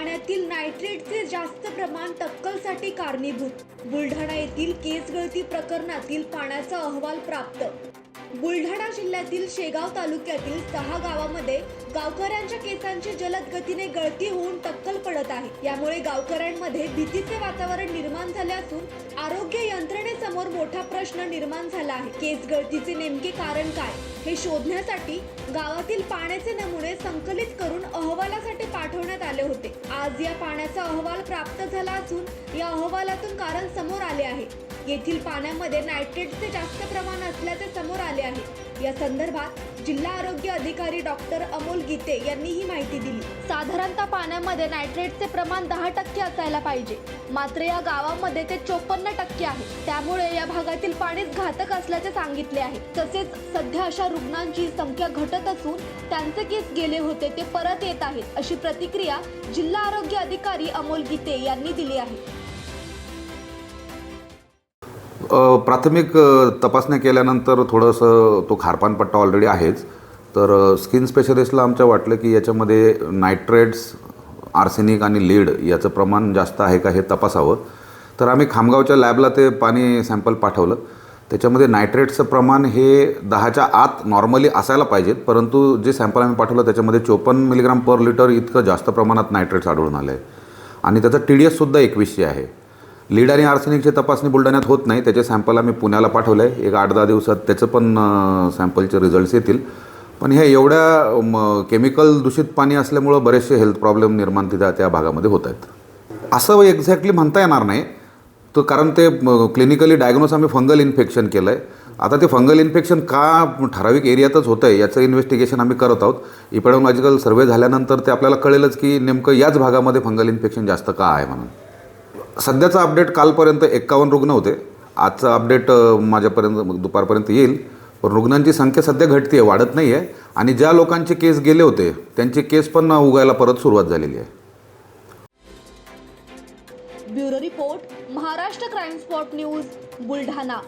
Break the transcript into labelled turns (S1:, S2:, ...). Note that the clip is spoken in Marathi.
S1: पाण्यातील नायट्रेटचे जास्त प्रमाण टक्कलसाठी कारणीभूत. बुलढाणा येथील केस गळती प्रकरणातील पाण्याचा अहवाल प्राप्त. बुलढाणा जिल्ह्यातील शेगाव तालुक्यातील सहा गावामध्ये गावकऱ्यांच्या केसांची जलद गतीने गळती होऊन टक्कल पडत आहे. यामुळे गावकऱ्यांमध्ये भीतीचे वातावरण निर्माण झाले असून आरोग्य यंत्रणेसमोर मोठा प्रश्न निर्माण झाला आहे. केस गळतीचे नेमके कारण काय? हे शोधण्यासाठी गावातील पाण्याचे नमुने संकलित करून अहवालासाठी पाठवण्यात आले होते. आज या पाण्याचा अहवाल प्राप्त झाला असून या अहवालातून कारण समोर आले आहे. येथील पाण्यामध्ये नायट्रेटचे जास्त प्रमाण असल्याचे समोर आले आहे. या संदर्भात जिल्हा आरोग्य अधिकारी डॉक्टर अमोल गीते यांनी ही माहिती दिली. साधारणतः पाण्यामध्ये नायट्रेटचे प्रमाण दहा टक्के असायला पाहिजे. मात्र या गावामध्ये ते चोपन्न टक्के आहे. त्यामुळे या भागातील पाणीच घातक असल्याचे सांगितले आहे. तसेच सध्या अशा रुग्णांची संख्या घटत असून त्यांचे केस गेले होते ते परत येत आहेत अशी प्रतिक्रिया जिल्हा आरोग्य अधिकारी अमोल गीते यांनी दिली आहे.
S2: प्राथमिक तपासण्या केल्यानंतर थोडंसं तो खारपान पट्टा ऑलरेडी आहेच. तर स्किन स्पेशलिस्टला आमच्या वाटलं की याच्यामध्ये नायट्रेट्स आर्सेनिक आणि लीड याचं प्रमाण जास्त आहे का हे तपासावं. तर आम्ही खामगावच्या लॅबला ते पाणी सॅम्पल पाठवलं. त्याच्यामध्ये नायट्रेटचं प्रमाण हे दहाच्या आत नॉर्मली असायला पाहिजेत. परंतु जे सॅम्पल आम्ही पाठवलं त्याच्यामध्ये चोपन्न मिलीग्राम पर लिटर इतकं जास्त प्रमाणात नायट्रेट्स आढळून आलं आहे आणि त्याचं टी डी एससुद्धा एकवीसशे आहे. लीड आणि आर्सेनिकची तपासणी बुलढाण्यात होत नाही. त्याचे सॅम्पल आम्ही पुण्याला पाठवलं आहे एक आठ दहा दिवसात त्याचं पण सॅम्पलचे रिझल्ट्स येतील. पण हे एवढ्या केमिकल दूषित पाणी असल्यामुळं बरेचसे हेल्थ प्रॉब्लेम निर्माण तिथं त्या भागामध्ये होत आहेत. असं एक्झॅक्टली म्हणता येणार नाही. तर कारण ते क्लिनिकली डायग्नोस आम्ही फंगल इन्फेक्शन केलं आहे आता ते फंगल इन्फेक्शन का ठराविक एरियातच होतं आहे याचं इन्व्हेस्टिगेशन आम्ही करत आहोत. इपॅडॉलॉजिकल सर्वे झाल्यानंतर ते आपल्याला कळेलच की नेमकं याच भागामध्ये फंगल इन्फेक्शन जास्त का आहे म्हणून. सध्याचा अपडेट कालपर्यंत एक्कावन्न रुग्ण होते. आजचा अपडेट माझ्यापर्यंत दुपारपर्यंत येईल. पण रुग्णांची संख्या सध्या घटते आहे वाढत नाही आहे आणि ज्या लोकांचे केस गेले होते त्यांचे केस पण उगायला परत सुरुवात झालेली आहे.
S1: Bureau report Maharashtra crime spot news Buldhana.